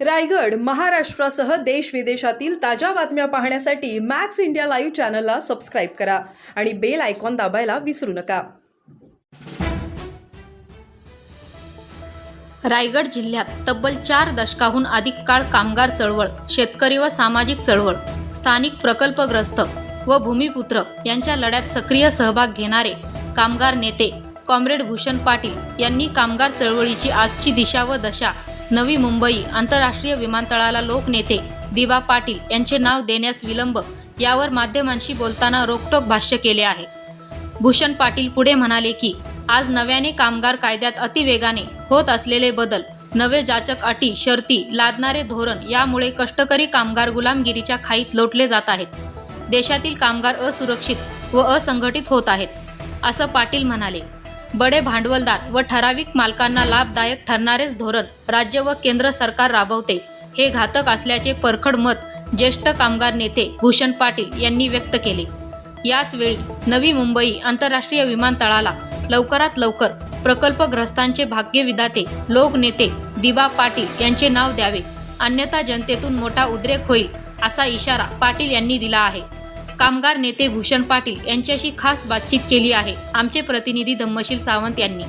रायगड महाराष्ट्रासह देश विदेशातील ताज्या बातम्या पाहण्यासाठी मॅक्स इंडिया लाईव्ह चॅनलला सबस्क्राईब करा आणि बेल आयकॉन दाबायला विसरू नका. रायगड जिल्ह्यात तब्बल चार दशकाहून अधिक काळ कामगार चळवळ शेतकरी व सामाजिक चळवळ स्थानिक प्रकल्पग्रस्त व भूमिपुत्र यांच्या लढ्यात सक्रिय सहभाग घेणारे कामगार नेते कॉम्रेड भूषण पाटील यांनी कामगार चळवळीची आजची दिशा व दशा नवी मुंबई आंतरराष्ट्रीय विमानतळाला लोकनेते दिवा पाटील यांचे नाव देण्यास विलंब यावर माध्यमांशी बोलताना रोकटोक भाष्य केले आहे. भूषण पाटील पुढे म्हणाले की आज नव्याने कामगार कायद्यात अतिवेगाने होत असलेले बदल नवे जाचक अटी शर्ती लादणारे धोरण यामुळे कष्टकरी कामगार गुलामगिरीच्या खाईत लोटले जात आहेत. देशातील कामगार असुरक्षित व असंघटित होत आहेत असं पाटील म्हणाले. बडे भांडवलदार व ठराविक मालकांना लाभदायक ठरणारेच धोरण राज्य व केंद्र सरकार राबवते. हे घातक असल्याचे परखड मत ज्येष्ठ कामगार नेते भूषण पाटील यांनी व्यक्त केले. याच वेळी नवी मुंबई आंतरराष्ट्रीय विमानतळाला लवकरात लवकर प्रकल्पग्रस्तांचे भाग्यविधाते लोकनेते दिबा पाटील यांचे नाव द्यावे. अन्यथा जनतेतून मोठा उद्रेक होईल असा इशारा पाटील यांनी दिला आहे. कामगार नेते भूषण पाटील यांच्याशी खास बातचीत केली आहे. आमचे प्रतिनिधी धम्मशील सावंत यांनी.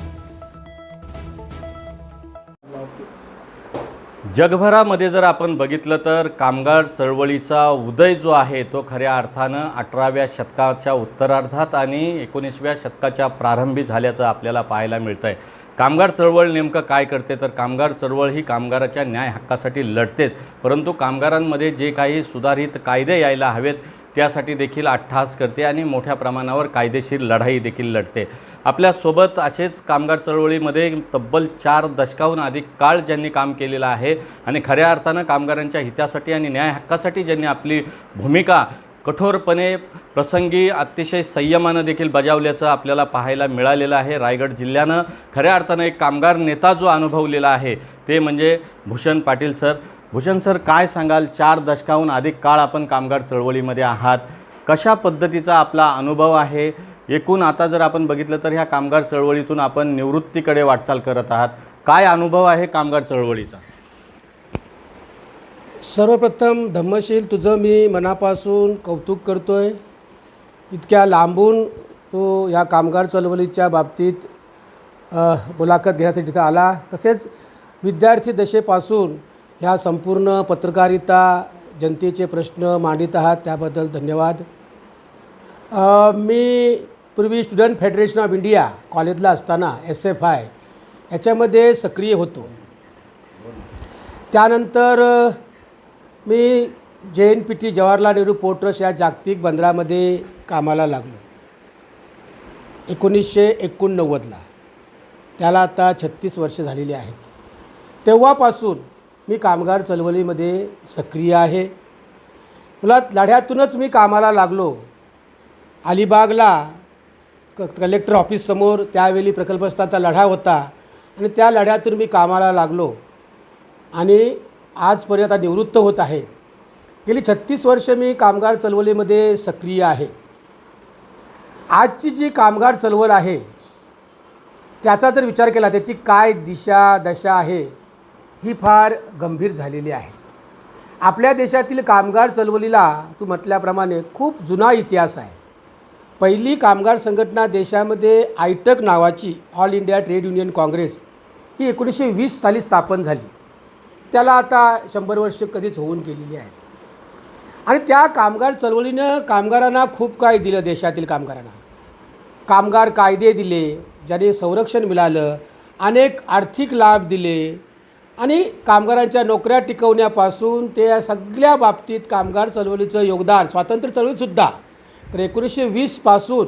जगभरामध्ये जर आपण बघितलं तर कामगार चळवळीचा उदय जो आहे तो खऱ्या अर्थानं अठराव्या शतकाच्या उत्तरार्धात आणि एकोणीसव्या शतकाच्या प्रारंभी झाल्याचं आपल्याला पाहायला मिळतं आहे कामगार चळवळ नेमकं काय करते? तर कामगार चळवळ ही कामगाराच्या न्याय हक्कासाठी लढतेच परंतु कामगारांमध्ये जे काही सुधारित कायदे यायला हवेत त्यासाठी देखील अट्टहास करते आणि मोठ्या प्रमाणावर कायदेशीर लढाई देखील लढते. आपल्यासोबत असेच कामगार चळवळीमध्ये तब्बल चार दशकाहून अधिक काळ ज्यांनी काम केलेलं आहे आणि खऱ्या अर्थानं कामगारांच्या हितासाठी आणि न्याय हक्कासाठी ज्यांनी आपली भूमिका कठोरपणे प्रसंगी अतिशय संयमानं देखील बजावल्याचं आपल्याला पाहायला मिळालेलं आहे. रायगड जिल्ह्यानं खऱ्या अर्थानं एक कामगार नेता जो अनुभवलेला आहे ते म्हणजे भूषण पाटील सर. भूषण सर काय सांगाल? चार दशकाहून अधिक काळ आपण कामगार चळवळीमध्ये आहात. कशा पद्धतीचा आपला अनुभव आहे? एकूण आता जर आपण बघितलं तर ह्या कामगार चळवळीतून आपण निवृत्तीकडे वाटचाल करत आहात. काय अनुभव आहे कामगार चळवळीचा? सर्वप्रथम धम्मशील तुझं मी मनापासून कौतुक करतो आहे इतक्या लांबून तो या कामगार चळवळीच्या बाबतीत मुलाखत घेण्यासाठी तिथं आला. तसेच विद्यार्थी दशेपासून ह्या संपूर्ण पत्रकारिता जनतेचे प्रश्न मांडित आहात त्याबद्दल धन्यवाद. मी पूर्वी स्टुडंट फेडरेशन ऑफ इंडिया कॉलेजला असताना एस एफ आय याच्यामध्ये सक्रिय होतो. त्यानंतर मी J N P T Jawaharlal Nehru port trust या जागतिक बंदरामध्ये कामाला लागलो. एकोणीसशे एकोणनव्वदला. त्याला आता छत्तीस वर्ष झालेली आहेत. तेव्हापासून मी कामगार चळवळीमध्ये सक्रिय आहे. मला लढ्यातूनच मी कामाला लागलो. अलिबागला क कलेक्टर ऑफिससमोर त्यावेळी प्रकल्पस्थाचा लढा होता आणि त्या लढ्यातून मी कामाला लागलो. आणि आजपर्यंत आता निवृत्त होत आहे. गेली छत्तीस वर्ष मी कामगार चळवळीमध्ये सक्रिय आहे. आजची जी कामगार चळवळ आहे त्याचा जर विचार केला त्याची काय दिशा दशा आहे ही फार गंभीर झालेली आहे. आपल्या देशातील कामगार चळवळीला तू म्हटल्याप्रमाणे खूप जुना इतिहास आहे. पहिली कामगार संघटना देशामध्ये आयटक नावाची all India trade union congress ही एकोणीसशे वीस साली स्थापन झाली. त्याला आता शंभर वर्ष कधीच होऊन गेलेली आहेत. आणि त्या कामगार चळवळीनं कामगारांना खूप काय दिलं देशातील कामगारांना. कामगार कायदे दिले ज्याने संरक्षण मिळालं अनेक आर्थिक लाभ दिले आणि कामगारांच्या नोकऱ्या टिकवण्यापासून ते या सगळ्या बाबतीत कामगार चळवळीचं योगदान स्वातंत्र्य चळवळीसुद्धा तर एकोणीसशे वीसपासून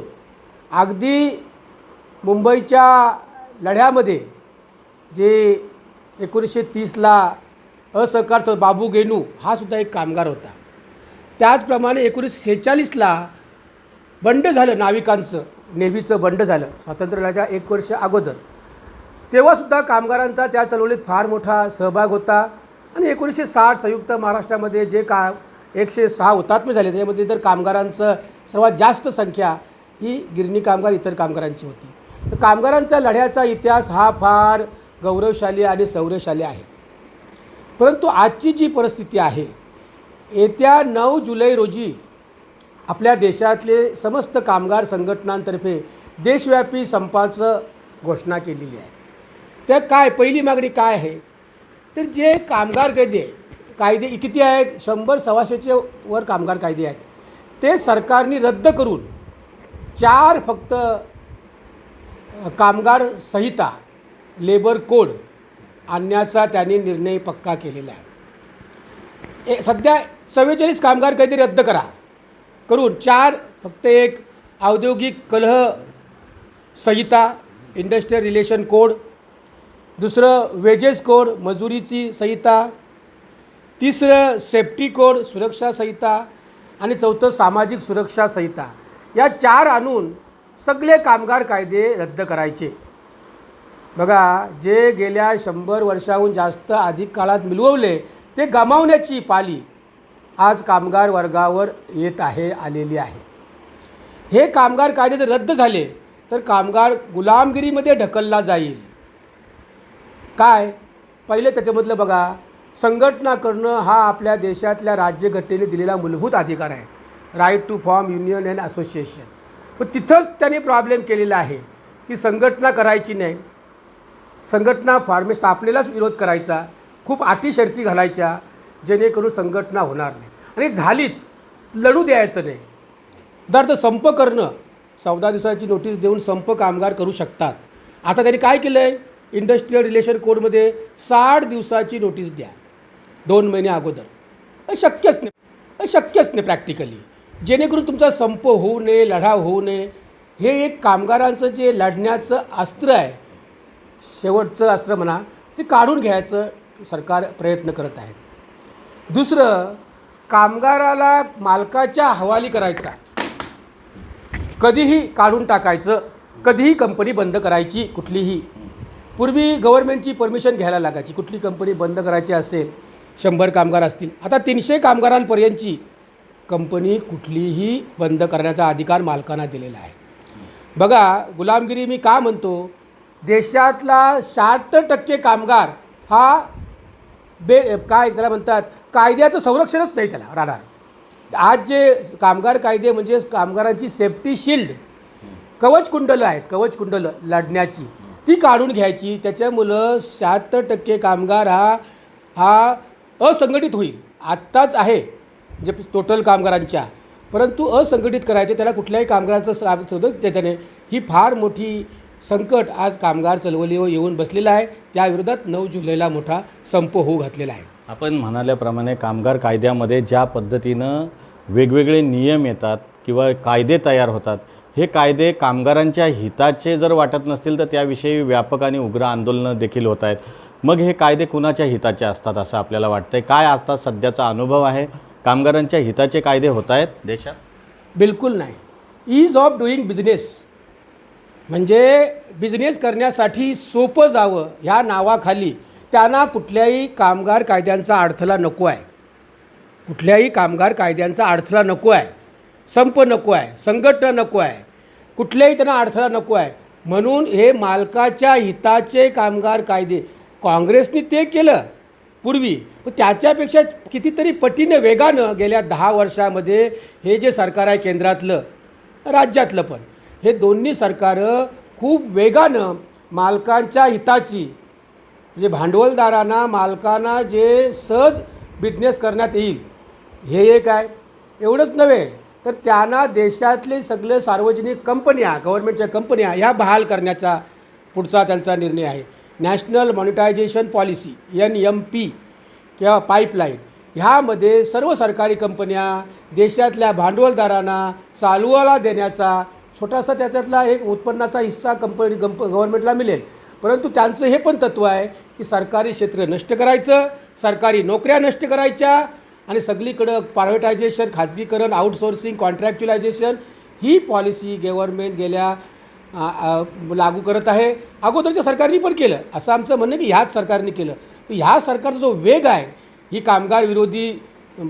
अगदी मुंबईच्या लढ्यामध्ये जे एकोणीसशे तीसला असहकारचा बाबू गेनू हा सुद्धा एक कामगार होता. त्याचप्रमाणे एकोणीसशे सेहेचाळीसला बंड झालं नाविकांचं नेव्हीचं बंड झालं स्वातंत्र्याच्या एक वर्ष अगोदर. तेव्हासुद्धा कामगारांचा त्या चळवळीत फार मोठा सहभाग होता. आणि एकोणीसशे साठ संयुक्त महाराष्ट्रामध्ये जे का एकशे सहा हुतात्मे झाले त्याच्यामध्ये तर कामगारांचं सर्वात जास्त संख्या ही गिरणी कामगार इतर कामगारांची होती. तर कामगारांचा लढ्याचा इतिहास हा फार गौरवशाली आणि सौरशाली आहे. परंतु आजची जी परिस्थिती आहे येत्या नऊ जुलै रोजी आपल्या देशातले समस्त कामगार संघटनांतर्फे देशव्यापी संपाचं घोषणा केलेली आहे. तर काय पहिली मागणी काय आहे? तर जे कामगार कायदे कायदे किती आहेत? शंभर सव्वाशेचे वर कामगार कायदे आहेत. ते सरकारने रद्द करून चार फक्त कामगार संहिता लेबर कोड आणण्याचा त्यांनी निर्णय पक्का केलेला आहे. ए सध्या चव्वेचाळीस कामगार कायदे रद्द करा. करून चार फक्त एक औद्योगिक कलह संहिता इंडस्ट्रियल रिलेशन कोड दुसरं वेजेस कोड मजुरीची संहिता. तिसरं सेफ्टी कोड सुरक्षा संहिता. आणि चौथं सामाजिक सुरक्षा संहिता. या चार आणून सगळे कामगार कायदे रद्द करायचे. बघा जे गेल्या शंभर वर्षाहून जास्त अधिक काळात मिळवले ते गमावण्याची पाली आज कामगार वर्गावर येत आहे आलेली आहे. हे कामगार कायदे जर रद्द झाले तर कामगार गुलामगिरीमध्ये ढकलला जाईल. काय? पहिले त्याच्यामधलं बघा संघटना करणं हा आपल्या देशातल्या राज्यघटनेने दिलेला मूलभूत अधिकार आहे. Right to form union and association पण तिथंच त्यांनी प्रॉब्लेम केलेला आहे की संघटना करायची नाही. संघटना फॉर्मे स्थापनेलाच विरोध करायचा खूप अटी शर्ती घालायच्या जेणेकरून संघटना होणार नाही. आणि झालीच लढू द्यायचं नाही. उदाहरणार्थ संप करणं. चौदा दिवसाची नोटीस देऊन संप कामगार करू शकतात. आता त्यांनी काय केलं आहे इंडस्ट्रियल रिलेशन कोडमध्ये साठ दिवसाची नोटीस द्या. दोन महिने अगोदर. शक्यच नाही. शक्यच नाही प्रॅक्टिकली. जेणेकरून तुमचा संप होऊ नये लढा होऊ नये. हे एक कामगारांचं जे लढण्याचं अस्त्र आहे शेवटचं अस्त्र म्हणा ते काढून घ्यायचं सरकार प्रयत्न करत आहे. दुसरं कामगाराला मालकाच्या हवाली करायचा. कधीही काढून टाकायचं. कधीही कंपनी बंद करायची कुठलीही. पूर्वी गव्हर्नमेंटची परमिशन घ्यायला लागायची. कुठली कंपनी बंद करायची असेल शंभर कामगार असतील. आता तीनशे कामगारांपर्यंतची कंपनी कुठलीही बंद करण्याचा अधिकार मालकांना दिलेला आहे. बघा गुलामगिरी मी का म्हणतो? देशातला साठ टक्के कामगार हा बे काय त्याला म्हणतात? कायद्याचं संरक्षणच नाही त्याला राहणार. आज जे कामगार कायदे म्हणजे कामगारांची सेफ्टी शिल्ड कवच कुंडलं आहेत कवच कुंडलं लढण्याची. ती काढून घ्यायची. त्याच्यामुळं शहात्तर टक्के कामगार हा हा असंघटित होईल. आत्ताच आहे. म्हणजे टोटल कामगारांच्या. परंतु असंघटित करायचे त्याला कुठल्याही कामगाराचं सा- शोधच त्याच्याने ही फार मोठी संकट आज कामगार चळवळीवर येऊन बसलेलं आहे. त्याविरोधात नऊ जुलैला मोठा संप होऊ घातलेला आहे. आपण म्हणाल्याप्रमाणे कामगार कायद्यामध्ये ज्या पद्धतीनं वेगवेगळे नियम येतात किंवा कायदे तयार होतात हे कायदे कामगारांच्या हिताचे जर वाटत नसतील तर त्याविषयी व्यापक आणि उग्र आंदोलनं देखील होत आहेत. मग हे कायदे कुणाच्या हिताचे असतात असं आपल्याला वाटतंय? काय आता सध्याचा अनुभव आहे? कामगारांच्या हिताचे कायदे होत आहेत? देशात? बिलकुल नाही. ईज ऑफ डुईंग बिझनेस म्हणजे बिझनेस करण्यासाठी सोपं जावं ह्या नावाखाली त्यांना कुठल्याही कामगार कायद्यांचा अडथळा नको आहे. कुठल्याही कामगार कायद्यांचा अडथळा नको आहे. संप नको आहे संघटना नको आहे कुठल्याही त्यांना अडथळा नको आहे. म्हणून हे मालकाच्या हिताचे कामगार कायदे काँग्रेसने ते केलं पूर्वी. पण त्याच्यापेक्षा कितीतरी पटीने वेगानं गेल्या दहा वर्षामध्ये हे जे सरकार आहे केंद्रातलं राज्यातलं पण हे दोन्ही सरकारं खूप वेगानं मालकांच्या हिताची म्हणजे भांडवलदारांना मालकांना जे सहज बिझनेस करण्यात येईल हे एक आहे. एवढंच नव्हे तर त्यांना देशातले सगळे सार्वजनिक कंपन्या गव्हर्नमेंटच्या कंपन्या ह्या बहाल करण्याचा पुढचा त्यांचा निर्णय आहे. National monetization policy N M P किंवा पाईपलाईन ह्यामध्ये सर्व सरकारी कंपन्या देशातल्या भांडवलदारांना चालवाला देण्याचा छोटासा त्याच्यातला एक उत्पन्नाचा हिस्सा कंपनी कंप गव्हर्नमेंटला मिळेल. परंतु त्यांचं हे पण तत्त्व आहे की सरकारी क्षेत्र नष्ट करायचं सरकारी नोकऱ्या नष्ट करायच्या आणि सगळीकडं प्रायव्हेटायझेशन खाजगीकरण आउटसोर्सिंग कॉन्ट्रॅक्च्युलायझेशन ही पॉलिसी गव्हर्नमेंट गेल्या लागू करत आहे. अगोदरच्या सरकारने पण केलं. असं आमचं म्हणणं की ह्याच सरकारने केलं. तर ह्या सरकारचा जो वेग आहे ही कामगार विरोधी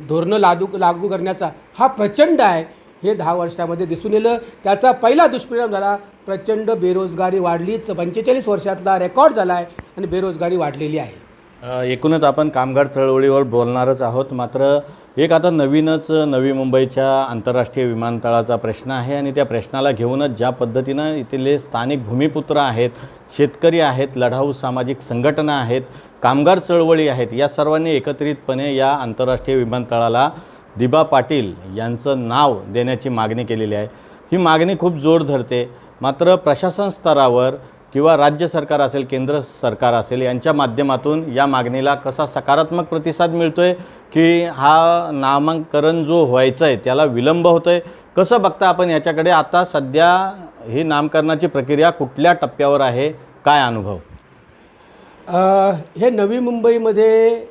धोरणं लागू लागू करण्याचा हा प्रचंड आहे हे दहा वर्षामध्ये दिसून येलं. त्याचा पहिला दुष्परिणाम झाला प्रचंड बेरोजगारी वाढलीच. पंचेचाळीस वर्षातला रेकॉर्ड झाला आहे आणि बेरोजगारी वाढलेली आहे. एकूणच आपण कामगार चळवळीवर बोलणारच आहोत. मात्र एक आता नवीनच नवी मुंबईच्या आंतरराष्ट्रीय विमानतळाचा प्रश्न आहे आणि त्या प्रश्नाला घेऊनच ज्या पद्धतीनं इथले स्थानिक भूमिपुत्र आहेत शेतकरी आहेत लढाऊ सामाजिक संघटना आहेत कामगार चळवळी आहेत या सर्वांनी एकत्रितपणे या आंतरराष्ट्रीय विमानतळाला दिबा पाटील यांचं नाव देण्याची मागणी केलेली आहे. ही मागणी खूप जोर धरते. मात्र प्रशासन स्तरावर किंवा राज्य सरकार असेल केंद्र सरकार असेल यांच्या माध्यमातून या मागणीला कसा सकारात्मक प्रतिसाद मिळतो आहे की हा नामांकन जो व्हायचं आहे त्याला विलंब होतो आहे कसं बघता आपण याच्याकडे? आता सध्या ही नामकरणाची प्रक्रिया कुठल्या टप्प्यावर आहे? काय अनुभव? हे नवी मुंबईमध्ये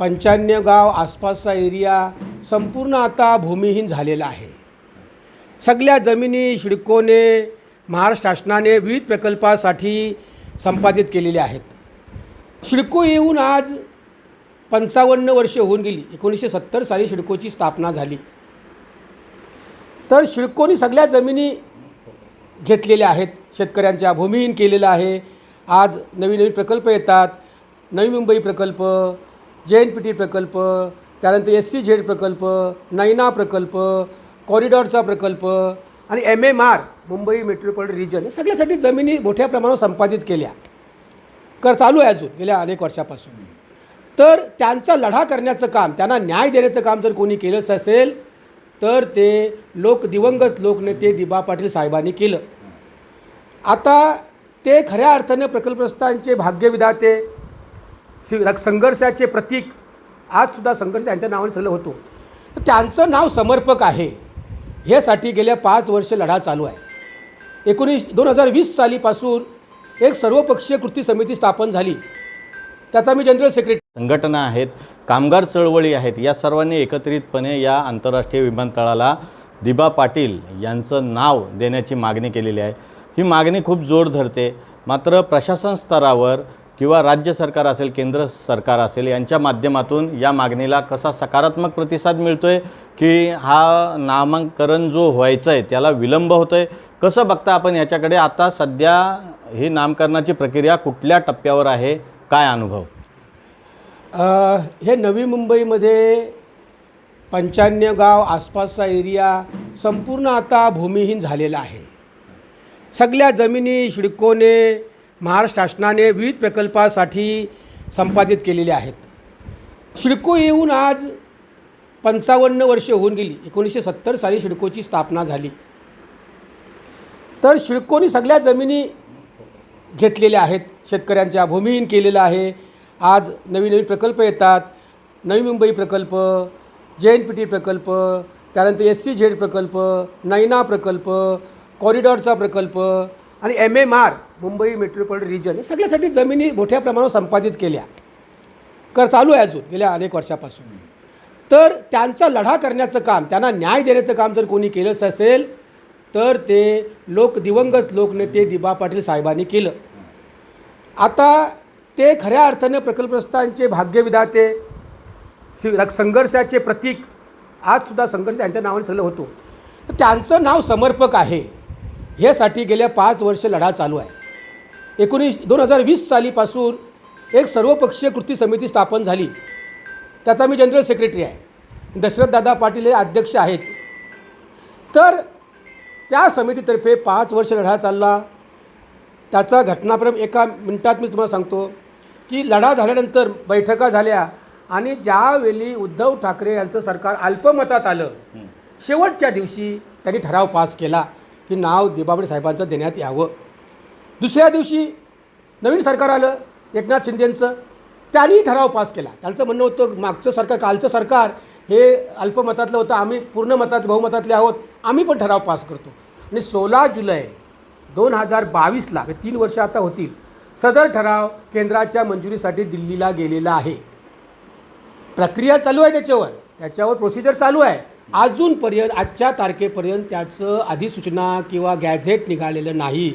पंच्याण्णव गाव आसपासचा एरिया संपूर्ण आता भूमिहीन झालेला आहे. सगळ्या जमिनी शिडकोने महाराष्ट्र शासनाने विविध प्रकल्पासाठी संपादित केलेले आहेत. शिडको येऊन आज पंचावन्न वर्षे होऊन गेली. एकोणीसशे सत्तर साली शिडकोची स्थापना झाली. तर शिडकोनी सगळ्या जमिनी घेतलेल्या आहेत. शेतकऱ्यांच्या भूमिहीन केलेलं आहे. आज नवीन नवीन प्रकल्प येतात. नवी मुंबई प्रकल्प जे एन पी टी प्रकल्प त्यानंतर एस सी झेड प्रकल्प नैना प्रकल्प कॉरिडॉरचा प्रकल्प आणि M M R Mumbai metropolitan region हे सगळ्यासाठी जमिनी मोठ्या प्रमाणावर संपादित केल्या. कर चालू आहे अजून गेल्या अनेक वर्षापासून. तर त्यांचा लढा करण्याचं काम त्यांना न्याय देण्याचं काम जर कोणी केलंच असेल तर ते लोक दिवंगत लोकनेते दिबा पाटील साहेबांनी केलं. आता ते खऱ्या अर्थाने प्रकल्पग्रस्तांचे भाग्यविधाते सि संघर्षाचे प्रतीक आजसुद्धा संघर्ष त्यांच्या नावाने सगळं होतो. तर त्यांचं नाव समर्पक आहे. ह्यासाठी गेल्या पाच वर्ष लढा चालू आहे. एकोणीस दोन हजार वीस सालीपासून एक सर्वपक्षीय कृती समिती स्थापन झाली. त्याचा मी जनरल सेक्रेटरी संघटना आहेत कामगार चळवळी आहेत या सर्वांनी एकत्रितपणे या आंतरराष्ट्रीय विमानतळाला दिबा पाटील यांचं नाव देण्याची मागणी केलेली आहे. ही मागणी खूप जोर धरते. मात्र प्रशासन स्तरावर किंवा राज्य सरकार असेल केंद्र सरकार असेल यांच्या माध्यमातून या मागणीला कसा सकारात्मक प्रतिसाद मिळतो आहे की हा नामांकन जो व्हायचं आहे त्याला विलंब होतो आहे कसं बघता आपण याच्याकडे? आता सध्या ही नामकरणाची प्रक्रिया कुठल्या टप्प्यावर आहे? काय अनुभव? अ, हे नवी मुंबईमध्ये पंच्याण्णव गाव आसपासचा एरिया संपूर्ण आता भूमिहीन झालेला आहे. सगळ्या जमिनी शिडकोने महाराष्ट्र शासनाने विविध प्रकल्पासाठी संपादित केलेल्या आहेत. शिडको येऊन आज पंचावन्न वर्षे होऊन गेली. एकोणीसशे सत्तर साली शिडकोची स्थापना झाली. तर शिडकोनी सगळ्या जमिनी घेतलेल्या आहेत. शेतकऱ्यांच्या भूमिहीन केलेलं आहे. आज नवीन नवीन प्रकल्प येतात. नवी मुंबई प्रकल्प जे एन पी टी प्रकल्प त्यानंतर एस सी झेड प्रकल्प नैना प्रकल्प कॉरिडॉरचा प्रकल्प आणि M M R Mumbai metropolitan region हे सगळ्यासाठी जमिनी मोठ्या प्रमाणावर संपादित केल्या. कर चालू आहे अजून गेल्या अनेक वर्षापासून. तर त्यांचा लढा करण्याचं काम त्यांना न्याय देण्याचं काम जर कोणी केलंच असेल तर ते लोक दिवंगत लोकनेते दिबा पाटील साहेबांनी केलं. आता ते खऱ्या अर्थाने प्रकल्पग्रस्तांचे भाग्यविधाते संघर्षाचे प्रतीक आजसुद्धा संघर्ष त्यांच्या नावाने सगळं होतो. तर त्यांचं नाव समर्पक आहे. ह्यासाठी गेल्या पाच वर्ष लढा चालू आहे. एकोणीस दोन हजार वीस सालीपासून एक सर्वपक्षीय कृती समिती स्थापन झाली. त्याचा मी जनरल सेक्रेटरी आहे. दशरथदादा पाटील हे अध्यक्ष आहेत. तर त्या समितीतर्फे पाच वर्ष लढा चालला. त्याचा घटनाक्रम एका मिनिटात मी तुम्हाला सांगतो की लढा झाल्यानंतर बैठका झाल्या आणि ज्यावेळी उद्धव ठाकरे यांचं सरकार अल्पमतात आलं शेवटच्या दिवशी त्यांनी ठराव पास केला की नाव दिबाबडे साहेबांचं देण्यात यावं. दुसऱ्या दिवशी नवीन सरकार आलं एकनाथ शिंदेंचं. त्यांनी ठराव पास केला. त्यांचं म्हणणं होतं मागचं सरकार कालचं सरकार हे अल्पमतातलं होतं. आम्ही पूर्ण मतात बहुमतातले आहोत. आम्ही पण ठराव पास करतो. आणि सोळा जुलै दोन हजार बावीसला म्हणजे तीन वर्ष आता होतील सदर ठराव केंद्राच्या मंजुरीसाठी दिल्लीला गेलेला आहे. प्रक्रिया चालू आहे त्याच्यावर. त्याच्यावर प्रोसिजर चालू आहे. अजूनपर्यंत आजच्या तारखेपर्यंत त्याचं अधिसूचना किंवा गॅझेट निघालेलं नाही.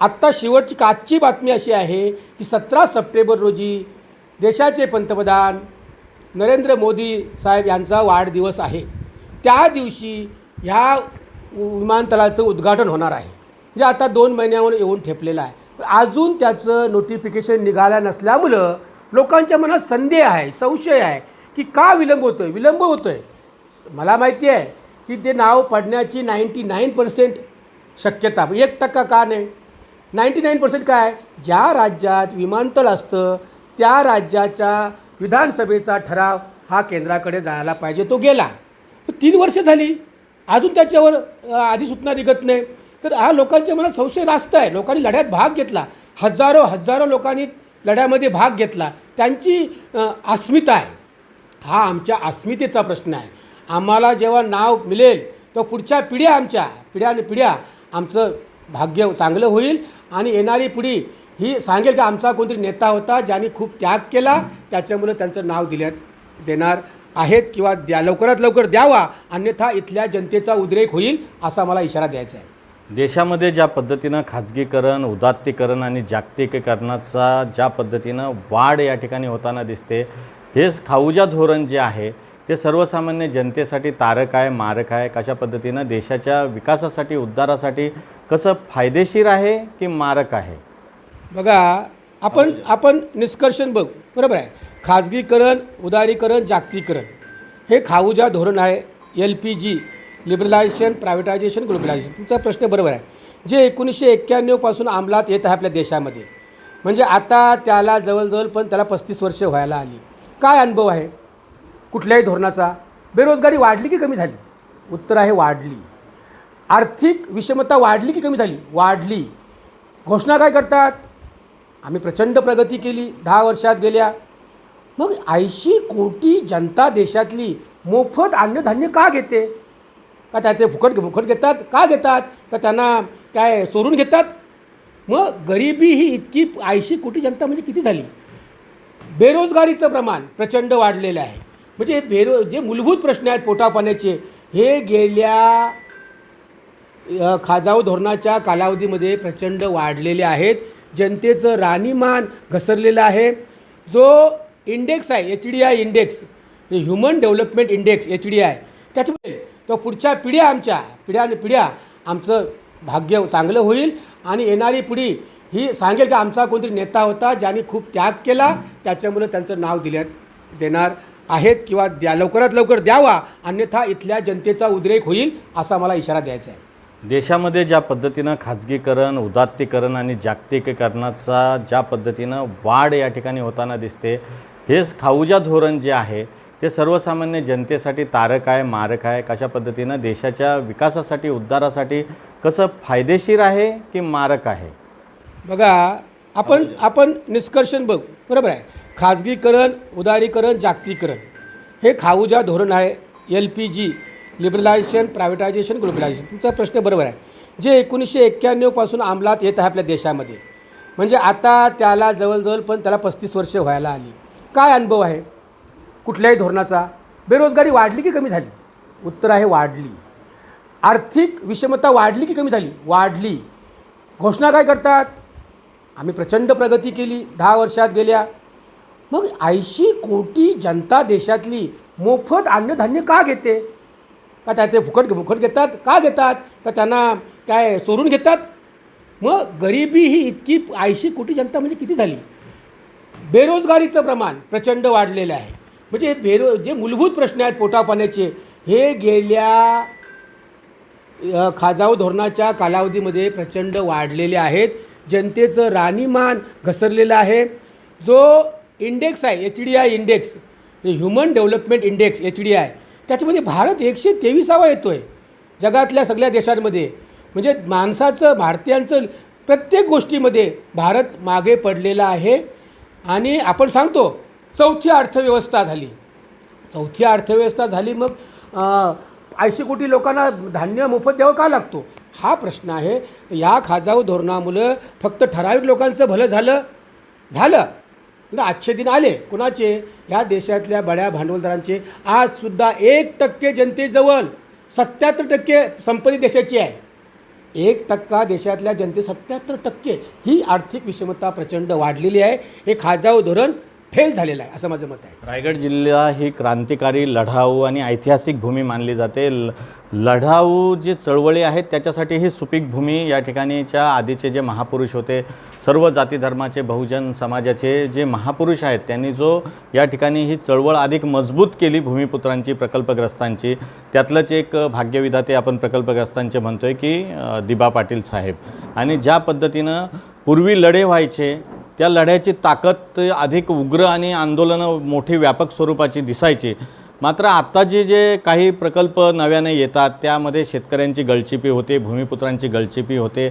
आत्ता शेवटची काचची बातमी अशी आहे की सतरा सप्टेंबर रोजी देशाचे पंतप्रधान नरेंद्र मोदी साहेब यांचा वाढदिवस आहे. त्या दिवशी ह्या विमानतळाचं उद्घाटन होणार आहे. जे आता दोन महिन्यावर येऊन ठेपलेलं आहे. अजून त्याचं नोटिफिकेशन निघालं नसल्यामुळं लोकांच्या मनात संदेह आहे संशय आहे की का विलंब होतो आहे विलंब होतो आहे मला माहिती आहे की ते नाव पडण्याची नाईंटी नाईन पर्सेंट शक्यता. एक टक्का का नाही? नाईंटी नाईन पर्सेंट काय? ज्या राज्यात विमानतळ असतं त्या राज्याच्या विधानसभेचा ठराव हा केंद्राकडे जायला पाहिजे तो गेला. तीन वर्ष झाली. अजून त्याच्यावर आधी अधिसूचना निघत नाही. तर हा लोकांच्या मनात संशय रास्त आहे. लोकांनी लढ्यात भाग घेतला. हजारो हजारो लोकांनी लढ्यामध्ये भाग घेतला. त्यांची अस्मिता आहे. हा आमच्या अस्मितेचा प्रश्न आहे. आम्हाला जेव्हा नाव मिळेल तर पुढच्या पिढ्या आमच्या पिढ्याने पिढ्या आमचं भाग्य चांगलं होईल. आणि येणारी पिढी ही सांगेल की आमचा कोणतरी नेता होता ज्यांनी खूप त्याग केला. त्याच्यामुळे त्यांचं नाव दिल्यात देणार. आहेत किंवा द्या लवकरात लवकर द्यावा अन्यथा इथल्या जनतेचा उद्रेक होईल असा मला इशारा द्यायचा आहे. देशामध्ये ज्या पद्धतीनं खाजगीकरण उदात्तीकरण आणि जागतिकीकरणाचा ज्या पद्धतीनं वाढ या ठिकाणी होताना दिसते हेच खाऊजा धोरण जे आहे ते सर्वसामान्य जनतेसाठी तारक आहे मारक आहे कशा पद्धतीनं देशाच्या विकासासाठी उद्धारासाठी कसं फायदेशीर आहे की मारक आहे? बघा आपण आपण निष्कर्षण बघ बरोबर आहे? खाजगीकरण उदारीकरण जागतिकीकरण. हे खाऊजा धोरण आहे. L P G liberalisation privatisation globalisation तुमचा प्रश्न बरोबर आहे. जे एकोणीसशे एक्क्याण्णवपासून अंमलात येत आहे आपल्या देशामध्ये. म्हणजे आता त्याला जवळजवळ पण त्याला पस्तीस वर्ष व्हायला आली. काय अनुभव आहे? कुठल्याही धोरणाचा. बेरोजगारी वाढली की कमी झाली? उत्तर आहे वाढली. आर्थिक विषमता वाढली की कमी झाली? वाढली. घोषणा काय करतात? आम्ही प्रचंड प्रगती केली. दहा वर्षात गेल्या. मग ऐंशी कोटी जनता देशातली मोफत अन्नधान्य का घेते? का त्या ते फुकट फुकट घेतात? का घेतात? का त्यांना काय चोरून घेतात? मग गरिबी ही इतकी ऐंशी कोटी जनता म्हणजे किती झाली? बेरोजगारीचं प्रमाण प्रचंड वाढलेलं आहे. म्हणजे हे बेरो जे मूलभूत प्रश्न आहेत पोटापाण्याचे हे गेल्या खाजाऊ धोरणाच्या कालावधीमध्ये प्रचंड वाढलेले आहेत. जनतेचं राहणीमान घसरलेलं आहे. जो इंडेक्स आहे H D I index. Human development index H D I. त्याच्यामुळे तो पुढच्या पिढ्या आमच्या पिढ्याने पिढ्या आमचं भाग्य चांगलं होईल आणि येणारी पिढी ही सांगेल की आमचा कोणतरी नेता होता ज्यांनी खूप त्याग केला त्याच्यामुळे त्यांचं नाव दिल्यात देणार आहेत किंवा द्या लवकरात लवकर द्यावा अन्यथा इथल्या जनतेचा उद्रेक होईल असा मला इशारा द्यायचा आहे. देशामध्ये ज्या पद्धतीनं खाजगीकरण उदात्तीकरण आणि जागतिकीकरणाचा ज्या पद्धतीनं वाढ या ठिकाणी होताना दिसते हेच खाऊजा धोरण जे आहे ते सर्वसामान्य जनतेसाठी तारक आहे मारक आहे. कशा पद्धतीनं देशाच्या विकासासाठी उद्धारासाठी कसं फायदेशीर आहे की मारक आहे? बघा आपण आपण निष्कर्षण बघ. बरोबर आहे? खाजगीकरण उदारीकरण जागतिकीकरण. हे खाऊजा धोरण आहे. L P G liberalisation privatisation globalisation तुमचा प्रश्न बरोबर आहे. जे एकोणीसशे एक्क्याण्णवपासून अंमलात येत आहे आपल्या देशामध्ये. म्हणजे आता त्याला जवळजवळ पण त्याला पस्तीस वर्ष व्हायला आली. काय अनुभव आहे? कुठल्याही धोरणाचा बेरोजगारी वाढली की कमी झाली? उत्तर आहे वाढली. आर्थिक विषमता वाढली की कमी झाली? वाढली. घोषणा काय करतात? आम्ही प्रचंड प्रगती केली दहा वर्षात गेल्या. मग ऐंशी कोटी जनता देशातली मोफत अन्नधान्य का घेते? का त्या ते फुकट फुकट घेतात? का घेतात? का त्यांना काय चोरून घेतात? मग गरिबी ही इतकी ऐंशी कोटी जनता म्हणजे किती झाली? बेरोजगारीचं प्रमाण प्रचंड वाढलेलं आहे. म्हणजे हे बेरो जे मूलभूत प्रश्न आहेत पोटापाण्याचे हे गेल्या खाजाव खाजाऊ धोरणाच्या कालावधीमध्ये प्रचंड वाढलेले आहेत. जनतेचं राहणीमान घसरलेलं आहे. जो इंडेक्स आहे एच डी आय इंडेक्स म्हणजे human development index H D I त्याच्यामध्ये भारत एकशे तेविसावा येतो आहे जगातल्या सगळ्या देशांमध्ये. म्हणजे माणसाचं भारतीयांचं प्रत्येक गोष्टीमध्ये भारत मागे पडलेला आहे. आणि आपण सांगतो चौथी अर्थव्यवस्था झाली. चौथी अर्थव्यवस्था झाली मग ऐंशी कोटी लोकांना धान्य मोफत द्यावं का लागतो? हा प्रश्न आहे. तर या खाजाऊ धोरणामुळं फक्त ठराविक लोकांचं भलं झालं? झालं. म्हणजे आजचे दिन आले. कुणाचे? ह्या देशातल्या बड्या भांडवलदारांचे. आजसुद्धा एक टक्के जनतेजवळ सत्याहत्तर टक्के संपत्ती देशाची आहे. एक टक्का देशातल्या जनते सत्याहत्तर टक्के ही आर्थिक विषमता प्रचंड वाढलेली आहे. हे खाजाव धोरण फेल झालेलं आहे असं माझं मत आहे. रायगड जिल्हा ही क्रांतिकारी लढाऊ आणि ऐतिहासिक भूमी मानली जाते. ल लढाऊ जी चळवळी आहेत त्याच्यासाठी ही सुपीक भूमी या ठिकाणीच्या आधीचे जे महापुरुष होते सर्व जाती धर्माचे बहुजन समाजाचे जे महापुरुष आहेत त्यांनी जो या ठिकाणी ही चळवळ अधिक मजबूत केली भूमिपुत्रांची प्रकल्पग्रस्तांची त्यातलंच एक भाग्यविधाते आपण प्रकल्पग्रस्तांचे म्हणतो आहे की दिबा पाटील साहेब. आणि ज्या पद्धतीनं पूर्वी लढे व्हायचे त्या लढ्याची ताकद अधिक उग्र आणि आंदोलनं मोठी व्यापक स्वरूपाची दिसायची मात्र आत्ता जे जे काही प्रकल्प नव्याने येतात त्यामध्ये शेतकऱ्यांची गळचिपी होते भूमिपुत्रांची गळचिपी होते.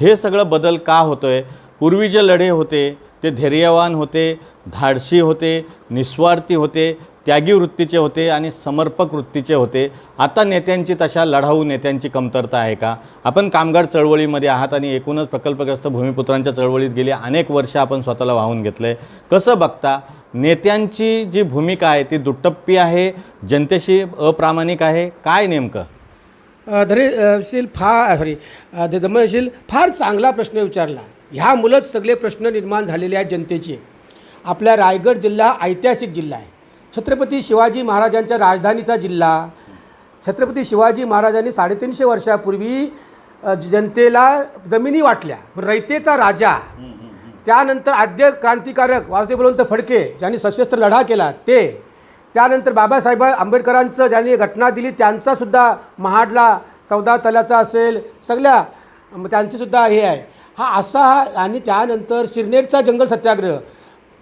हे सगळं बदल का होतो आहे पूर्वी जे लढे होते ते धैर्यवान होते धाडशी होते निस्वार्थी होते. त्यागी वृत्तीचे होते आणि समर्पक वृत्तीचे होते. आता नेत्यांची तशा लढाऊ नेत्यांची कमतरता आहे का? आपण कामगार चळवळीमध्ये आहात आणि एकूणच प्रकल्पग्रस्त भूमिपुत्रांच्या चळवळीत गेली अनेक वर्ष आपण स्वतःला वाहून घेतलं आहे कसं बघता नेत्यांची जी भूमिका आहे ती दुट्टप्पी आहे जनतेशी अप्रामाणिक आहे? काय नेमकं? धरेशील फार सॉरी अ, फार चांगला प्रश्न विचारला. ह्या मुलंच सगळे प्रश्न निर्माण झालेले आहेत जनतेचे. आपला रायगड जिल्हा ऐतिहासिक जिल्हा आहे. छत्रपती शिवाजी महाराजांच्या राजधानीचा जिल्हा. छत्रपती शिवाजी महाराजांनी साडेतीनशे वर्षापूर्वी जनतेला जमिनी वाटल्या. रयतेचा राजा. त्यानंतर आद्य क्रांतिकारक वासुदेव बळवंत फडके ज्यांनी सशस्त्र लढा केला ते. त्यानंतर बाबासाहेब आंबेडकरांचं ज्यांनी घटना दिली त्यांचासुद्धा महाडला चौदा तल्याचा असेल सगळ्या त्यांचीसुद्धा हे आहे. हा असा हा आणि त्यानंतर शिरनेरचा जंगल सत्याग्रह.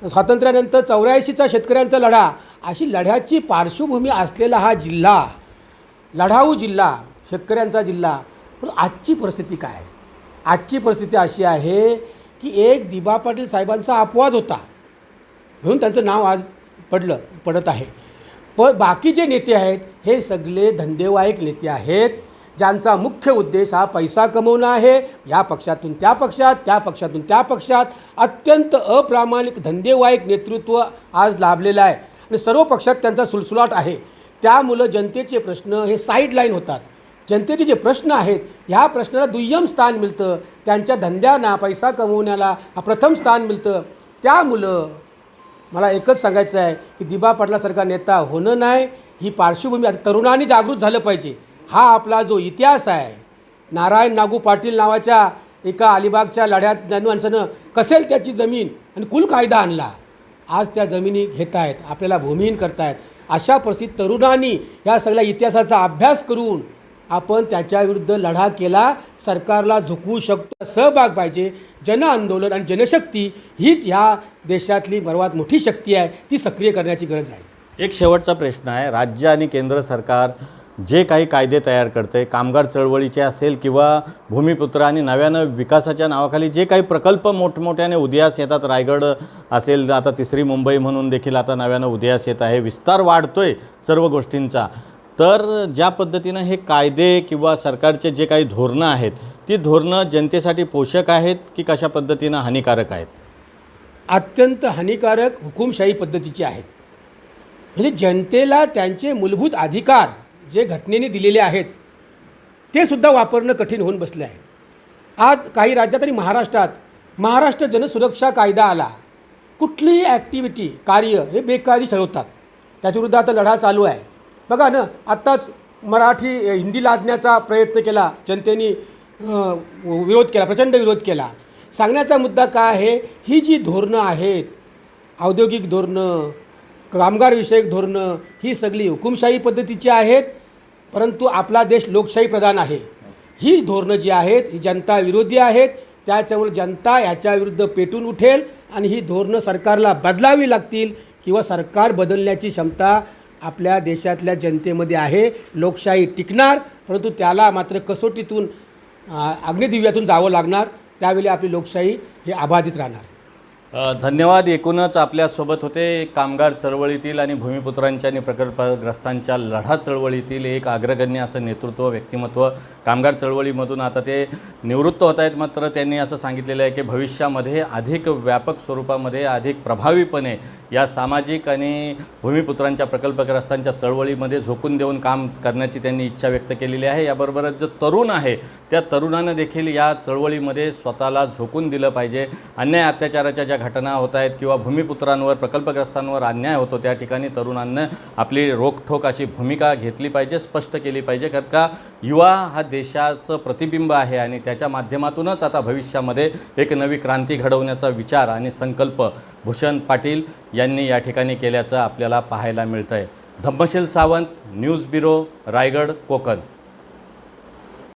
स्वातंत्र्यानंतर चौऱ्याऐंशीचा शेतकऱ्यांचा लढा. अशी लढ्याची पार्श्वभूमी असलेला हा जिल्हा लढाऊ जिल्हा शेतकऱ्यांचा जिल्हा पण आजची परिस्थिती काय आजची परिस्थिती अशी आहे की एक दिबा पाटील साहेबांचा अपवाद होता. म्हणून त्यांचं नाव आज पडलं पडत आहे. प बाकी जे नेते आहेत हे सगळे धंदेवाईक नेते आहेत. ज्यांचा मुख्य उद्देश हा पैसा कमवणं आहे या पक्षातून त्या पक्षात त्या पक्षातून त्या पक्षात. अत्यंत अप्रामाणिक धंदेवाईक नेतृत्व आज लाभलेलं आहे. आणि सर्व पक्षात त्यांचा सुलसुलाट आहे. त्यामुळं जनतेचे प्रश्न हे साईडलाईन होतात. जनतेचे जे प्रश्न आहेत ह्या प्रश्नाला दुय्यम स्थान मिळतं. त्यांच्या धंद्यांना पैसा कमवण्याला हा प्रथम स्थान मिळतं. त्यामुळं मला एकच सांगायचं आहे की दिबा पाटलासारखा नेता होणं नाही. ही पार्श्वभूमी आता तरुणांनी जागृत झालं पाहिजे. हा आपला जो इतिहास आहे नारायण नागू पाटील नावाच्या एका अलिबागच्या लढ्यात माणसानं कसेल त्याची जमीन आणि कुल कायदा आणला? आज त्या जमिनी घेत आहेत आपल्याला भूमिहीन करतायत. अशा परिस्थितीत तरुणांनी या सगळ्या इतिहासाचा अभ्यास करून आपण त्याच्याविरुद्ध लढा केला. सरकारला झुकवू शकतो सहभाग पाहिजे. जन आंदोलन आणि जनशक्ती हीच ह्या देशातली सर्वात मोठी शक्ती आहे. ती सक्रिय करण्याची गरज आहे. एक शेवटचा प्रश्न आहे. राज्य आणि केंद्र सरकार जे काही कायदे तयार करते कामगार चळवळीचे असेल किंवा भूमिपुत्र आणि नव्यानं विकासाच्या नावाखाली जे काही प्रकल्प मोठमोठ्याने उदयास येतात रायगड असेल आता तिसरी मुंबई म्हणून देखील आता नव्यानं उदयास येत आहे विस्तार वाढतो आहे सर्व गोष्टींचा. तर ज्या पद्धतीनं हे कायदे किंवा सरकारचे जे काही धोरणं आहेत ती धोरणं जनतेसाठी पोषक आहेत की कशा पद्धतीनं हानिकारक आहेत? अत्यंत हानिकारक हुकुमशाही पद्धतीचे आहेत. म्हणजे जनतेला त्यांचे मूलभूत अधिकार जे घटनेने दिलेले आहेत ते सुद्धा वापरणं कठीण होऊन बसले आहे. आज काही राज्यात आणि महाराष्ट्रात महाराष्ट्र जनसुरक्षा कायदा आला. कुठलीही ॲक्टिव्हिटी कार्य हे बेकायदेशीर ठरवतात. त्याच्याविरुद्ध आता लढा चालू आहे. बघा ना आत्ताच मराठी हिंदी लादण्याचा प्रयत्न केला. जनतेने विरोध केला प्रचंड विरोध केला. सांगण्याचा मुद्दा काय आहे? ही जी धोरणं आहेत औद्योगिक धोरणं कामगारविषयक धोरणं ही सगळी हुकुमशाही पद्धतीची आहेत. परंतु आपला देश लोकशाही प्रधान आहे. ही धोरणं जी आहेत ही जनता विरोधी आहेत त्याच्यामुळे जनता याच्याविरुद्ध पेटून उठेल आणि ही धोरणं सरकारला बदलावी लागतील किंवा सरकार बदलण्याची क्षमता आपल्या देशातल्या जनतेमध्ये आहे. लोकशाही टिकणार परंतु त्याला मात्र कसोटीतून अग्निदिव्यातून जावं लागणार. त्यावेळी आपली लोकशाही हे अबाधित राहणार. धन्यवाद. एकूणच आपल्यासोबत होते कामगार चळवळीतील आणि भूमिपुत्रांच्या आणि प्रकल्पग्रस्तांच्या लढा चळवळीतील एक अग्रगण्य असं नेतृत्व व्यक्तिमत्व. कामगार चळवळीमधून आता ते निवृत्त होत आहेत. मात्र त्यांनी असं सांगितलेलं आहे की भविष्यामध्ये अधिक व्यापक स्वरूपामध्ये अधिक प्रभावीपणे या सामाजिक आणि भूमिपुत्रांच्या प्रकल्पग्रस्तांच्या चळवळीमध्ये झोकून देऊन काम करण्याची त्यांनी इच्छा व्यक्त केलेली आहे. याबरोबरच जो तरुण आहे त्या तरुणानं देखील या चळवळीमध्ये स्वतःला झोकून दिलं पाहिजे. अन्याय अत्याचाराच्या ज्या घटना होत आहेत किंवा भूमिपुत्रांवर प्रकल्पग्रस्तांवर अन्याय होतो त्या ठिकाणी तरुणांना आपली रोखठोक अशी भूमिका घेतली पाहिजे स्पष्ट केली पाहिजे कारण का युवा हा देशाचं प्रतिबिंब आहे आणि त्याच्या माध्यमातूनच आता भविष्यामध्ये एक नवी क्रांती घडवण्याचा विचार आणि संकल्प भूषण पाटील यांनी या ठिकाणी केल्याचं आपल्याला पाहायला मिळतं आहे धम्मशील सावंत न्यूज ब्युरो रायगड कोकण.